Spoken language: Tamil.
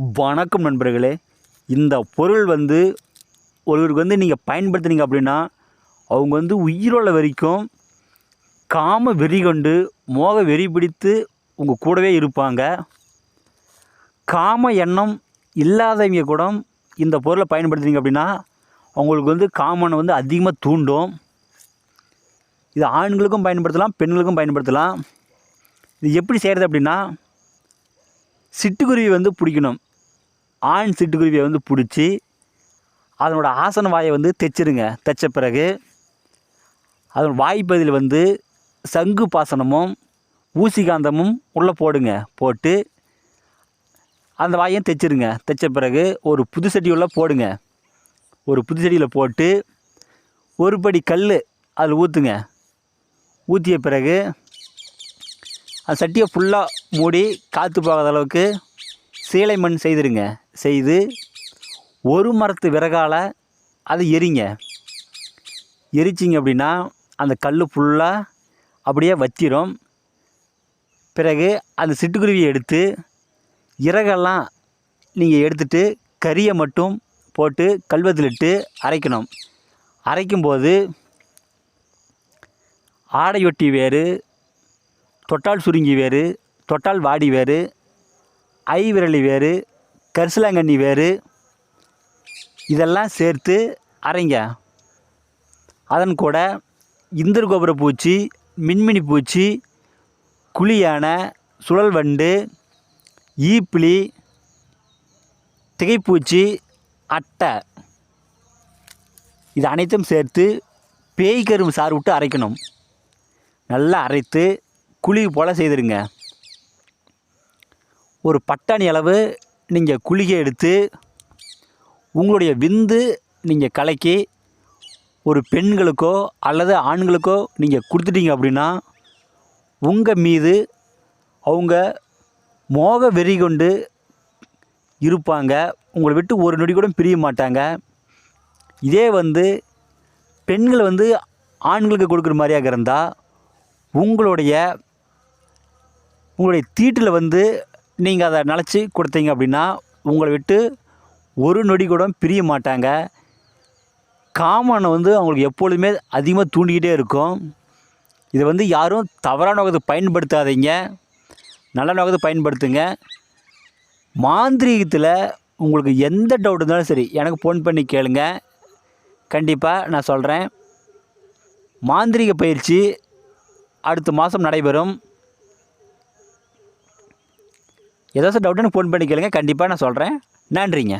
வணக்கம் நண்பர்களே. இந்த பொருள் வந்து ஒருவருக்கு வந்து நீங்கள் பயன்படுத்துனீங்க அப்படின்னா அவங்க வந்து உயிரோட வரைக்கும் காம வெறி கொண்டு மோக வெறி பிடித்து உங்கள் கூடவே இருப்பாங்க. காம எண்ணம் இல்லாதவங்க கூட இந்த பொருளை பயன்படுத்துனீங்க அப்படின்னா அவங்களுக்கு வந்து காமனை வந்து அதிகமாக தூண்டும். இது ஆண்களுக்கும் பயன்படுத்தலாம் பெண்களுக்கும் பயன்படுத்தலாம். இது எப்படி செய்கிறது அப்படின்னா சிட்டுக்குருவி வந்து பிடிக்கணும். ஆண் சிட்டுக்குருவியை வந்து பிடிச்சி அதனோட ஆசன வாயை வந்து தைச்சிருங்க. தைச்ச பிறகு அதன் வாய்ப்பதில் வந்து சங்கு பாசனமும் ஊசிகாந்தமும் உள்ளே போடுங்க. போட்டு அந்த வாயையும் தைச்சிருங்க. தைச்ச பிறகு ஒரு புது சட்டி போடுங்க. ஒரு புது போட்டு ஒரு படி கல் அதில் ஊற்றுங்க ஊற்றிய பிறகு அந்த சட்டியை ஃபுல்லாக மூடி காற்று போகாத அளவுக்கு சீலை மண் செய்திருங்க. செய்து ஒரு மரத்து விறகால் அதை எரிங்க. எரிச்சிங்க அப்படின்னா அந்த கல் ஃபுல்லாக அப்படியே வச்சிரும். பிறகு அந்த சிட்டுக்குருவியை எடுத்து இறகெல்லாம் நீங்கள் எடுத்துட்டு கறியை மட்டும் போட்டு கல்வத்திலிட்டு அரைக்கணும். அரைக்கும்போது ஆடையொட்டி வேறு தொட்டால் சுருங்கி வேறு தொட்டால் வாடி வேறு ஐ விரலி வேறு கரிசலாங்கண்ணி வேறு இதெல்லாம் சேர்த்து அரைங்க. அதன் கூட இந்திர கோபுர பூச்சி மின்மினி பூச்சி குழியான சுழல் வண்டு ஈப்பிலி திகைப்பூச்சி அட்டை. இது அனைத்தும் சேர்த்து பேய் கரும்பு சாறு விட்டு அரைக்கணும். நல்லா அரைத்து குழி போல் செய்திருங்க. ஒரு பட்டாணி அளவு நீங்கள் குளிகை எடுத்து உங்களுடைய விந்து நீங்கள் கலக்கி ஒரு பெண்களுக்கோ அல்லது ஆண்களுக்கோ நீங்கள் கொடுத்துட்டீங்க அப்படின்னா உங்கள் மீது அவங்க மோக வெறி கொண்டு இருப்பாங்க. உங்களை விட்டு ஒரு நொடி கூட பிரிய மாட்டாங்க. இதே வந்து பெண்கள் வந்து ஆண்களுக்கு கொடுக்குற மாதிரியாக இருந்தால் உங்களுடைய உங்களுடைய தீட்டில் வந்து நீங்கள் அதை நினச்சி கொடுத்தீங்க அப்படின்னா உங்களை விட்டு ஒரு நொடி கூட பிரிய மாட்டாங்க. காமனை வந்து அவங்களுக்கு எப்பொழுதுமே அதிகமாக தூண்டிக்கிட்டே இருக்கும். இதை வந்து யாரும் தவறான நோக்கத்துக்கு பயன்படுத்தாதீங்க. நல்ல நோக்கத்தை பயன்படுத்துங்க. மாந்திரீகத்தில் உங்களுக்கு எந்த டவுட் இருந்தாலும் சரி எனக்கு ஃபோன் பண்ணி கேளுங்க. கண்டிப்பாக நான் சொல்கிறேன் மாந்திரீக பயிற்சி அடுத்த மாதம் நடைபெறும். ஏதாச்சும் டவுட்டுன்னு ஃபோன் பண்ணி கேளுங்க. கண்டிப்பாக நான் சொல்கிறேன் நன்றிங்க.